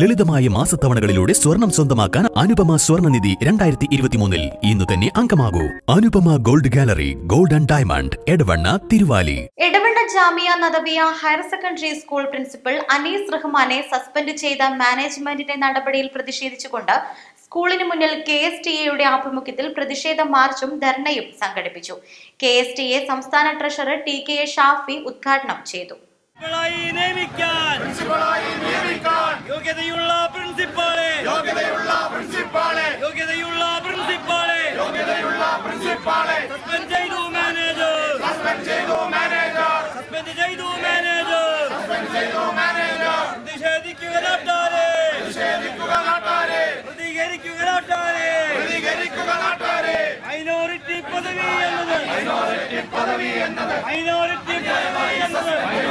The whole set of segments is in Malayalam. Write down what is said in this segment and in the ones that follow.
ലളിതമായ മാസത്തവണകളിലൂടെ സ്വർണം സ്വന്തമാക്കാൻ അനുപമ സ്വർണനിധി രണ്ടായിരത്തി ഇരുപത്തിമൂന്നിൽ ഇന്ന് തന്നെ അംഗമാകൂ. Anupama gold gallery gold and diamond Edavanna Thiruvali. Edavanna Jamia Nadvia higher secondary school principal Anees റഹ്മാനെ സസ്പെൻഡ് ചെയ്ത മാനേജ്മെന്റിന്റെ നടപടിയിൽ പ്രതിഷേധിച്ചുകൊണ്ട് സ്കൂളിന് മുന്നിൽ കെ എസ് ടി എയുടെ ആഭിമുഖ്യത്തിൽ പ്രതിഷേധ മാർച്ചും ധർണയും സംഘടിപ്പിച്ചു. കെ എസ് ടി എ സംസ്ഥാന treasurer T K A Shafi ഉദ്ഘാടനം ചെയ്തു. പ്രിൻസിപ്പളായി നിയമിക്കാൻ. യോഗ്യതയുള്ള പ്രിൻസിപ്പാളെ. യോഗ്യതയുള്ള പ്രിൻസിപ്പാളെ. യോഗ്യതയുള്ള പ്രിൻസിപ്പാളെ. യോഗ്യതയുള്ള പ്രിൻസിപ്പാളെ. സസ്പെൻഡ് ചെയ്തു മാനേജർ. സസ്പെൻഡ് ചെയ്തു മാനേജർ. സസ്പെൻഡ് ചെയ്തു മാനേജർ. സസ്പെൻഡ് ചെയ്തു മാനേജർ. പ്രതിഷേധിക്കുക നാട്ടാരെ. പ്രതിഷേധിക്കുക നാട്ടാരെ. പ്രതികരിക്കുക നാട്ടാരെ. പ്രതികരിക്കുക നാട്ടാരെ. മൈനോറിറ്റി പദവി എന്നത്. മൈനോറിറ്റി പദവി എന്നത്. മൈനോറിറ്റി പദവി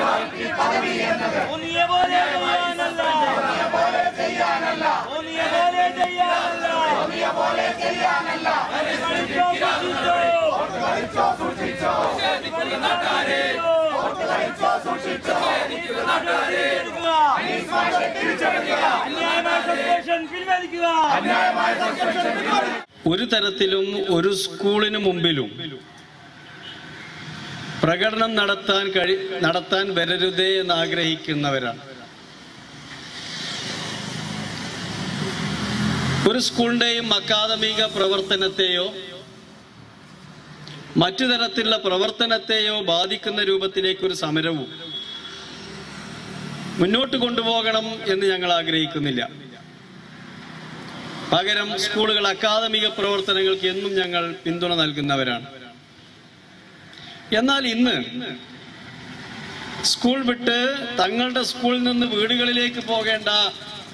ഒരു തരത്തിലും ഒരു സ്കൂളിന് മുമ്പിലും പ്രകടനം നടത്താൻ കഴി നടത്താൻ വരരുതേ എന്ന് ആഗ്രഹിക്കുന്നവരാണ് ഒരു സ്കൂളിന്റെയും അക്കാദമിക പ്രവർത്തനത്തെയോ മറ്റു തരത്തിലുള്ള പ്രവർത്തനത്തെയോ ബാധിക്കുന്ന രൂപത്തിലേക്ക് ഒരു സമരവും മുന്നോട്ട് കൊണ്ടുപോകണം എന്ന് ഞങ്ങൾ ആഗ്രഹിക്കുന്നില്ല. പകരം സ്കൂളുകൾ അക്കാദമിക പ്രവർത്തനങ്ങൾക്ക് എന്നും ഞങ്ങൾ പിന്തുണ നൽകുന്നവരാണ്. എന്നാൽ ഇന്ന് സ്കൂൾ വിട്ട് തങ്ങളുടെ സ്കൂളിൽ നിന്ന് വീടുകളിലേക്ക് പോകേണ്ട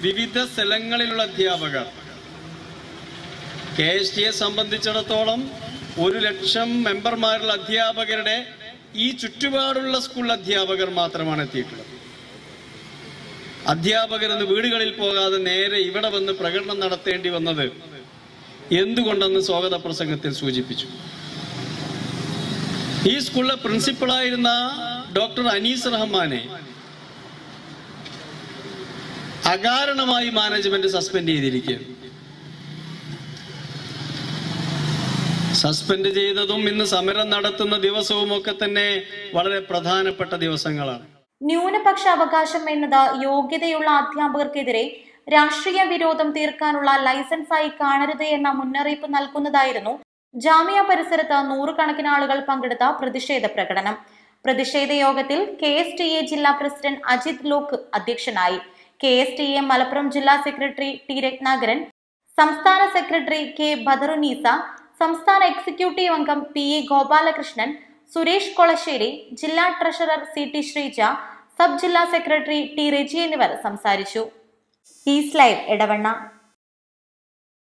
വിവിധ സ്ഥലങ്ങളിലുള്ള അധ്യാപകർ കെ എസ് ടിയെ സംബന്ധിച്ചിടത്തോളം ഒരു ലക്ഷം മെമ്പർമാരുള്ള അധ്യാപകരുടെ ഈ ചുറ്റുപാടുള്ള സ്കൂൾ അധ്യാപകർ മാത്രമാണ് എത്തിയിട്ടുള്ളത്. അധ്യാപകർ ഇന്ന് വീടുകളിൽ പോകാതെ നേരെ ഇവിടെ വന്ന് പ്രകടനം നടത്തേണ്ടി വന്നത് എന്തുകൊണ്ടെന്ന് സ്വാഗത പ്രസംഗത്തിൽ സൂചിപ്പിച്ചു. ഈ സ്കൂളിലെ പ്രിൻസിപ്പളായിരുന്ന ഡോക്ടർ അനീസ് റഹ്മാനെ അകാരണമായി മാനേജ്മെന്റ് സസ്പെൻഡ് ചെയ്തിരിക്കുകയാണ്. സസ്പെൻഡ് ചെയ്തതും ഇന്ന് സമരം നടത്തുന്ന ദിവസവും ഒക്കെ തന്നെ വളരെ പ്രധാനപ്പെട്ട ദിവസങ്ങളാണ്. ന്യൂനപക്ഷ അവകാശം എന്നത് യോഗ്യതയുള്ള അധ്യാപകർക്കെതിരെ രാഷ്ട്രീയ വിരോധം തീർക്കാനുള്ള ലൈസൻസായി കാണരുത് എന്ന മുന്നറിയിപ്പ് നൽകുന്നതായിരുന്നു ജാമ്യ പരിസരത്ത് നൂറുകണക്കിന് ആളുകൾ പങ്കെടുത്ത പ്രതിഷേധ പ്രകടനം. പ്രതിഷേധ യോഗത്തിൽ കെ എസ് ടി എ ജില്ലാ പ്രസിഡന്റ് അജിത് ലോക്ക് അധ്യക്ഷനായി. K S T A Malappuram ജില്ലാ സെക്രട്ടറി ടി രത്നാകരൻ സംസ്ഥാന സെക്രട്ടറി കെ ബദറുനീസ സംസ്ഥാന എക്സിക്യൂട്ടീവ് അംഗം പി എ ഗോപാലകൃഷ്ണൻ സുരേഷ് കൊളശ്ശേരി ജില്ലാ treasurer C T Sreeja sub ജില്ലാ സെക്രട്ടറി ടി റെജി എന്നിവർ സംസാരിച്ചു. Is live Edavanna